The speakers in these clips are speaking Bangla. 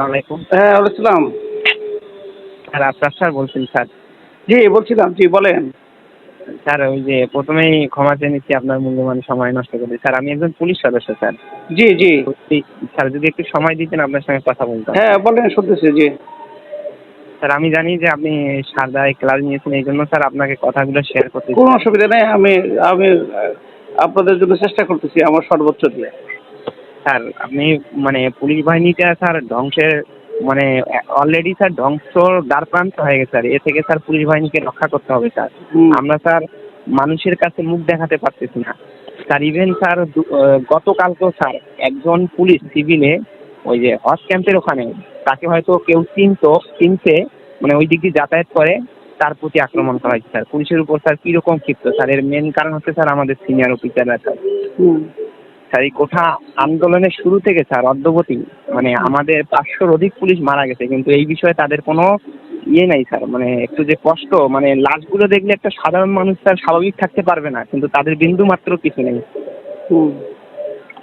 হ্যাঁ বলেছিলাম স্যার স্যার বলছেন স্যার। জি বলছিলাম জি বলেন। স্যার ওই যে প্রথমেই ক্ষমা চেয়ে নিচ্ছি আপনার মূল্যবান সময় নষ্ট করে স্যার আমি একজন পুলিশ সদস্য স্যার। জি জি। স্যার যদি একটু সময় দিতেন আপনার সঙ্গে কথা বলতাম। হ্যাঁ বলেন শুনতেছি জি। স্যার আমি জানি যে আপনি সারদায় ক্লাস নিয়েছেন এই জন্য স্যার আপনাকে কথাগুলো শেয়ার করতে কোনো অসুবিধা নেই আমি আমি আপনাদের জন্য চেষ্টা করতেছি আমার সর্বোচ্চ দিয়ে। স্যার আপনি মানে পুলিশ বাহিনীটা স্যার ধ্বংসের মানে অলরেডি স্যার ধ্বংস দ্বারপ্রান্ত হয়ে গেছে স্যার। এ থেকে স্যার পুলিশ বাহিনীকে রক্ষা করতে হবে স্যার। আমরা স্যার মানুষের কাছে মুখ দেখাতে পারতেছি না। স্যার ইভেন স্যার গতকালকেও স্যার একজন পুলিশ সিভিলে ওই যে হজ ক্যাম্পের ওখানে তাকে হয়তো কেউ চিনতো চিনছে মানে ওই দিক দিয়ে যাতায়াত করে তার প্রতি আক্রমণ করা হয়েছে স্যার। পুলিশের উপর স্যার কীরকম ক্ষিপ্ত? স্যার এর মেন কারণ হচ্ছে স্যার আমাদের সিনিয়র অফিসাররা স্যার। স্যার এই কোঠা আন্দোলনের শুরু থেকে স্যার অদ্যবধি মানে আমাদের পাঁচশোর অধিক পুলিশ মারা গেছে কিন্তু এই বিষয়ে তাদের কোনো ইয়ে নাই স্যার মানে একটু যে কষ্ট মানে লাশগুলো দেখলে একটা সাধারণ মানুষ স্যার স্বাভাবিক থাকতে পারবে না কিন্তু তাদের বিন্দু মাত্র কিছু নেই।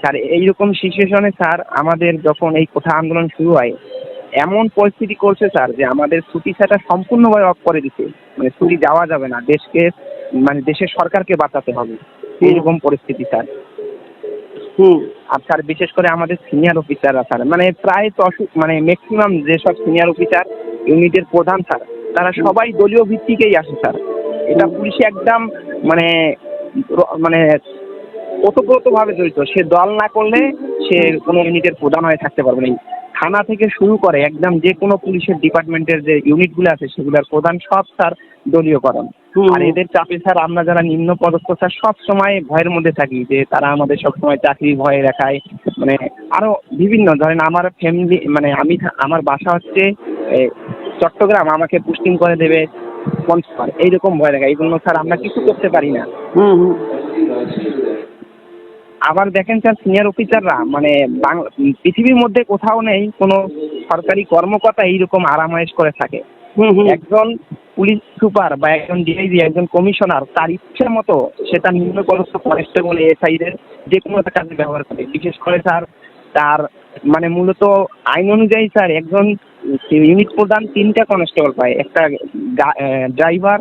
স্যার এইরকম সিচুয়েশনে স্যার আমাদের যখন এই কোঠা আন্দোলন শুরু হয় এমন পরিস্থিতি করছে স্যার যে আমাদের ছুটি ছাটা সম্পূর্ণভাবে অফ করে দিচ্ছে মানে ছুটি যাওয়া যাবে না দেশকে মানে দেশের সরকারকে বাঁচাতে হবে এইরকম পরিস্থিতি স্যার। আর স্যার বিশেষ করে আমাদের সিনিয়র অফিসাররা স্যার মানে প্রায় দশ মানে ম্যাক্সিমাম যেসব সিনিয়র অফিসার ইউনিটের প্রধান স্যার তারা সবাই দলীয় ভিত্তিকেই আসে স্যার। এটা পুলিশে একদম মানে মানে মানে ওতপ্রোতভাবে জড়িত। সে দল না করলে সে কোনো ইউনিটের প্রধান হয়ে থাকতে পারবে না। থানা থেকে শুরু করে একদম যে কোনো পুলিশের ডিপার্টমেন্টের যে ইউনিটগুলো আছে সেগুলোর প্রধান সব স্যার দলীয়করণ। আর এদের চাপে স্যার আমরা যারা নিম্ন পদস্থ স্যার সব সময় ভয়ের মধ্যে থাকি যে তারা আমাদের সব সময় চাকরির ভয়ে রাখায় মানে আরও বিভিন্ন ধরেন আমার ফ্যামিলি মানে আমি আমার বাসা হচ্ছে চট্টগ্রাম আমাকে পুষ্টিং করে দেবে পঞ্চগড় এইরকম ভয় রাখা এই জন্য স্যার আমরা কিছু করতে পারি না। আবার দেখেন স্যার সিনিয়র অফিসাররা মানে পৃথিবীর মধ্যে কোথাও নেই কোনো সরকারি কর্মকর্তা এইরকম আরামায়েশ করে থাকে। একজন পুলিশ সুপার বা একজন ডিআইজি একজন কমিশনার তার ইচ্ছা মতো সেটা নিম্ন পদস্থ কনস্টেবল এসআইদের যে কোনো একটা কাজে ব্যবহার করে। বিশেষ করে স্যার তার মানে মূলত আইন অনুযায়ী স্যার একজন ইউনিট প্রধান তিনটা কনস্টেবল পায়। একটা ড্রাইভার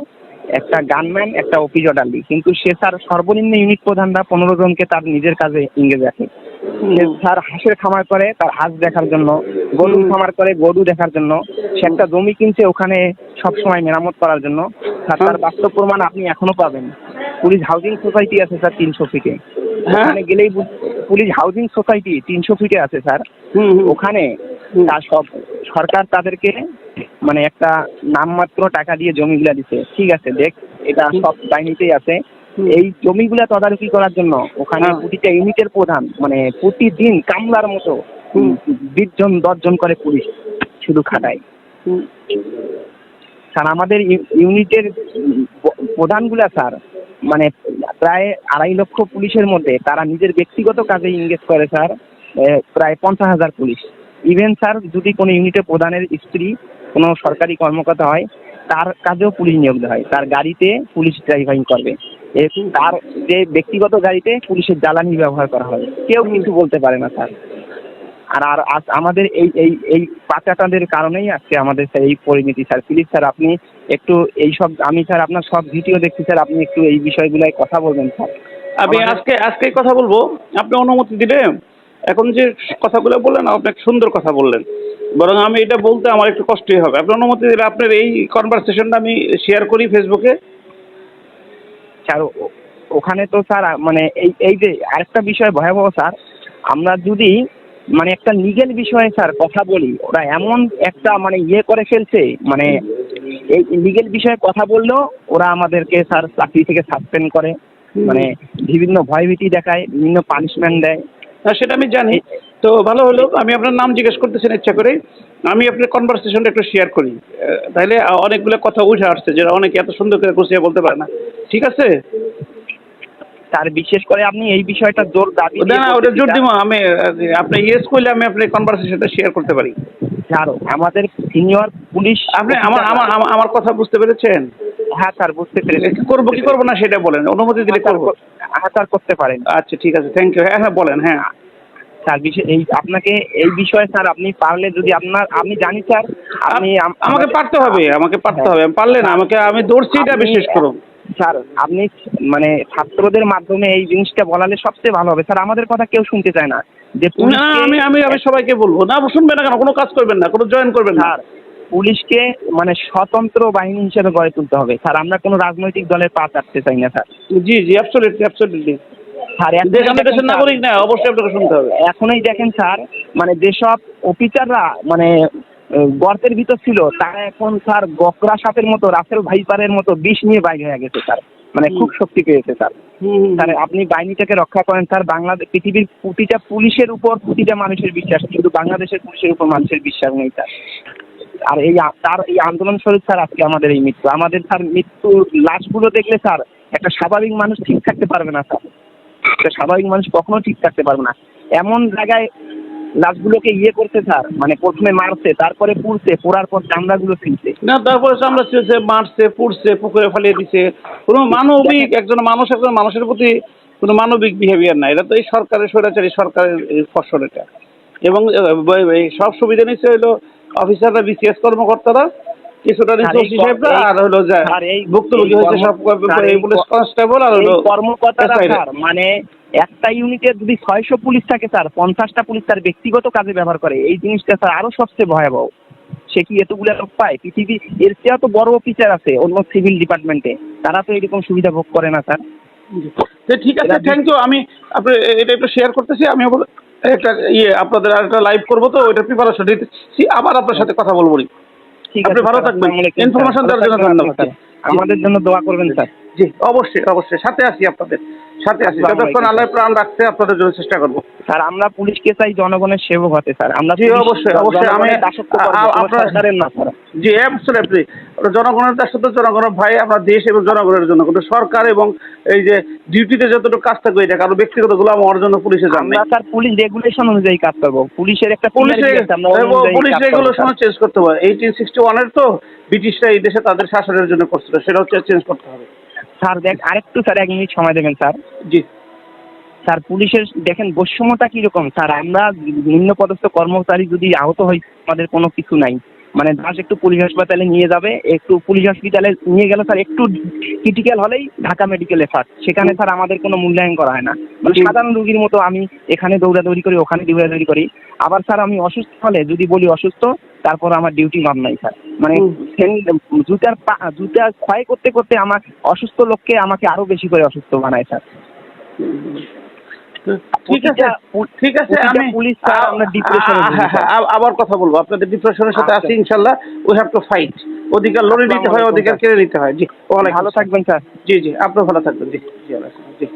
একটা গানম্যান একটা অফিস অর্ডারলি কিন্তু সে স্যার সর্বনিম্ন ইউনিট প্রধানরা পনেরো জনকে তার নিজের কাজে ইংরেজ রাখে। স্যার হাঁসের খামার করে তার হাঁস দেখার জন্য গরুর হুম। খামার করে গরু দেখার জন্য। সে একটা জমি কিনছে ওখানে সব সময় মেরামত করার জন্য। স্যার তার বাস্তব প্রমাণ আপনি এখনও পাবেন। পুলিশ হাউজিং সোসাইটি আছে স্যার তিনশো ফিটে হ্যাঁ। ওখানে গেলেই পুলিশ হাউজিং সোসাইটি তিনশো ফিটে আছে স্যার। ওখানে। তার সব সরকার তাদেরকে মানে একটা নামমাত্র টাকা দিয়ে জমিগুলা দিছে। ঠিক আছে দেখ এটা সব বাহিনীতেই আছে। এই জমিগুলা তদারকি করার জন্য ওখানে হ্যাঁ। প্রতিটা ইউনিটের প্রধান মানে প্রতিদিন কামলার মতো বিশ জন দশ জন করে পুলিশ শুধু খাটায়। স্যার আমাদের ইউনিটের প্রধানগুলা স্যার মানে প্রায় আড়াই লক্ষ পুলিশের মধ্যে তারা নিজের ব্যক্তিগত কাজে ইংগেজ করে স্যার প্রায় পঞ্চাশ হাজার পুলিশ। ইভেন স্যার যদি কোনো ইউনিটের প্রধানের স্ত্রী কোনো সরকারি কর্মকর্তা হয় তার কাজেও পুলিশ নিয়োগ দেওয়া হয়। তার গাড়িতে পুলিশ ড্রাইভিং করবে এ, তার যে ব্যক্তিগত গাড়িতে পুলিশের জ্বালানি ব্যবহার করা হবে কেউ কিন্তু বলতে পারে না স্যার। আর আর আমাদের এই এই এই পাচাটাদের কারণেই আজকে আমাদের স্যার এই পরিণতি। স্যার প্লিজ স্যার আপনি একটু এই সব আমি স্যার আপনার সব ভিডিও দেখছি স্যার আপনি একটু এই বিষয়গুলোয় কথা বলবেন স্যার। আমি আজকে আজকে কথা বলব। আপনি অনুমতি দিলে এখন যে কথাগুলো বললেন আপনি সুন্দর কথা বললেন। বরং আমি এটা বলতে আমার একটু কষ্টই হবে। আপনি অনুমতি দিলে আপনার এই কনভারসেশনটা আমি শেয়ার করি ফেসবুকে স্যার ওখানে তো স্যার মানে এই এই যে আরেকটা বিষয় ভয়াবহ স্যার আমরা যদি মানে একটা লিগেল বিষয়ে স্যার কথা বলি ওরা এমন একটা মানে ইয়ে করে ফেলছে মানে এই লিগেল বিষয়ে কথা বললেও ওরা আমাদেরকে স্যার চাকরি থেকে সাসপেন্ড করে মানে বিভিন্ন ভয়ভীতি দেখায় বিভিন্ন পানিশমেন্ট দেয়। সেটা আমি জানি। তো ভালো হলো। আমি আপনার নাম জিজ্ঞেস করতেছেন ইচ্ছা করে। আমি আপনার কনভারসেশনটা একটু শেয়ার করি। তাহলে অনেকগুলো কথা উঠে আসছে যেটা অনেকে এত সুন্দর করে গুছিয়ে বলতে পারে না। ঠিক আছে? স্যার বিশেষ করে আপনি এই বিষয়টা জোর দাবি না না ওটা জোর দিব। আমি আপনি ইয়েস করলে আমি আপনার কনভারসেশনটা শেয়ার করতে পারি। স্যার আমাদের সিনিয়র পুলিশ আপনি আমার আমার আমার- কথা বুঝতে পেরেছেন? হ্যাঁ স্যার বুঝতে পেরেছি। করব কি করব না সেটা বলেন। অনুমতি দিলে হ্যাঁ, করব। হ্যাঁ স্যার করতে পারেন। আচ্ছা ঠিক আছে। থ্যাংক ইউ হ্যাঁ হ্যাঁ বলেন হ্যাঁ। স্যার বিষয় এই আপনাকে এই বিষয়ে স্যার আপনি পারলে যদি আপনার আপনি জানি স্যার আপনি আমাকে পারতে হবে আমাকে পারতে হবে। পারলে না আমাকে আমি দৌড়ছি এটা বিশ্বাস করুন। স্যার আপনি মানে ছাত্রদের মাধ্যমে এই জিনিসটা বলালে সবচেয়ে ভালো হবে। স্যার আমাদের কথা কেউ শুনতে চায় না। যে না আমি আমি আমি সবাইকে বলব। না শুনবেন না কেন? কোনো কাজ করবেন না কোনো জয়েন করবেন না। স্যার পুলিশকে মানে স্বতন্ত্র বাহিনী হিসেবে গড়ে তুলতে হবে। স্যার আমরা কোনো রাজনৈতিক দলের পা চাটতে চাই না স্যার। জি জি অ্যাবসলিউটলি অ্যাবসলিউটলি স্যার এখনই দেখেন স্যার, নাগরিক না অবশ্যই আপনাকে শুনতে হবে। এখনই দেখেন স্যার মানে যেসব অফিসাররা মানে গর্তের ভিতর ছিল তারা এখন স্যার গকরা সাপের মতো রাসেল ভাইপারের মতো বিষ নিয়ে বাইর হয়ে গেছে স্যার। মানে খুব শক্তি পেয়েছে স্যার। স্যার আপনি বাহিনীটাকে রক্ষা করেন স্যার বাংলাদেশ পৃথিবীর প্রতিটা পুলিশের উপর প্রতিটা মানুষের বিশ্বাস কিন্তু বাংলাদেশের পুলিশের উপর মানুষের বিশ্বাস নেই স্যার। আর এই তার এই আন্দোলন স্বরূপ স্যার আজকে আমাদের এই মৃত্যু। আমাদের স্যার মৃত্যুর লাশগুলো দেখলে স্যার একটা স্বাভাবিক মানুষ ঠিক থাকতে পারবে না স্যার। স্বাভাবিক মানুষ কখনো ঠিক থাকতে পারবে না। এমন জায়গায় লাশগুলোকে ইয়ে করছে স্যার মানে প্রথমে মারছে, তারপরে পুড়ছে, পোড়ার পর না, তারপরে চামড়া মারছে, পুড়ছে, পুকুরে ফালিয়ে দিছে। কোনো মানবিক একজন মানুষ, একজন মানুষের প্রতি কোনো মানবিক বিহেভিয়ার নাই। এটা তো এই সরকারের স্বৈরাচারী সরকারের ফসল এটা। এবং সব সুবিধা নিচ্ছে হলো অফিসাররা বিসিএস কর্মকর্তারা। কিছুটা আর নিচ্ছে এই ওসি ক- সাহেবরা এই- আর হলো যা ভুক্তভোগী হয়েছে সব আর এই এই পুলিশ কনস্টেবল আর হলো কর্মকর্তারা স্যার মানে একটা ইউনিটের যদি ছয়শো পুলিশ থাকে স্যার পঞ্চাশটা পুলিশ তার ব্যক্তিগত কাজে ব্যবহার করে। এই জিনিসটা স্যার আরও সবচেয়ে ভয়াবহ। সে কি এতগুলো লোক পায়? পৃথিবী এর চেয়েও তো বড় অফিসার আছে অন্য সিভিল ডিপার্টমেন্টে তারা তো এরকম সুবিধা ভোগ করে না স্যার। ঠিক আছে থ্যাংক ইউ আমি আপনি এটা একটু শেয়ার করতেছি আমি একটা ইয়ে আপনাদের আর একটা লাইভ করব তো ওইটা প্রিপারেশন দিতেছি আবার আপনার সাথে কথা বলব। ঠিক আপনি আছে ভালো থাকবেন। স্যার। দেওয়ার জন্য ধন্যবাদ। আমাদের জন্য দোয়া করবেন স্যার জি অবশ্যই অবশ্যই সাথে আছি আপনাদের সাথে আছি যতক্ষণ। আল্লাহ প্রাণ রাখতে আপনাদের জন্য চেষ্টা করব। স্যার আমরা পুলিশকে চাই জনগণের সেবক হতে স্যার। আমরা জি, অবশ্যই, অবশ্যই। আমি- দাসত্ব আপনার- না স্যার। জি অ্যাবসলিউটলি জনগণের সাথে জনগণের ভাই আমরা দেশ এবং জনগণের জন্য। কিন্তু সরকার এবং এই যে ডিউটিতে যতটুকু কাজ থাকবে এটা কারও ব্যক্তিগত গোলাম হওয়ার জন্য পুলিশে যান আমরা স্যার পুলিশ রেগুলেশন অনুযায়ী কাজ করব। পুলিশের একটা পুলিশ আমরা পুলিশ রেগুলেশন চেঞ্জ করতে হবে। এইটিন সিক্সটি ওয়ানের তো ব্রিটিশরা এই দেশে তাদের শাসনের জন্য করছিল সেটা হচ্ছে চেঞ্জ করতে হবে। স্যার দেখ আরেকটু স্যার এক মিনিট সময় দেবেন স্যার। জি। স্যার পুলিশের দেখেন বৈষম্যতা কীরকম? স্যার আমরা নিম্ন পদস্থ কর্মচারী যদি আহত হই আমাদের কোনো কিছু নাই। মানে দাস একটু পুলিশ হাসপাতালে নিয়ে যাবে একটু পুলিশ হসপিটালে নিয়ে গেলে স্যার একটু ক্রিটিক্যাল হলেই ঢাকা মেডিকেলে স্যার। সেখানে স্যার আমাদের কোনো মূল্যায়ন করা হয় না। মানে সাধারণ রুগীর মতো আমি এখানে দৌড়াদৌড়ি করি ওখানে দৌড়াদৌড়ি করি। আবার স্যার আমি অসুস্থ হলে যদি বলি অসুস্থ তারপর আমার ডিউটি মাপ নাই স্যার। মানে জুতার পা- জুতা ক্ষয় করতে করতে আমার অসুস্থ লোককে আমাকে আরও বেশি করে অসুস্থ বানায় স্যার। ঠিক আছে। ঠিক আছে আমি পুলিশ আপনার ডিপ্রেশন হ্যাঁ, হ্যাঁ, আবার কথা বলব। আপনাদের ডিপ্রেশনের সাথে আচ্ছা। আছি ইনশাল্লাহ। উই হ্যাভ টু ফাইট অধিকার লড়ে নিতে হয় অধিকার কেড়ে নিতে হয়। জি ভালো থাকবেন স্যার। জি জি আপনি ভালো থাকবেন। জি জি জি।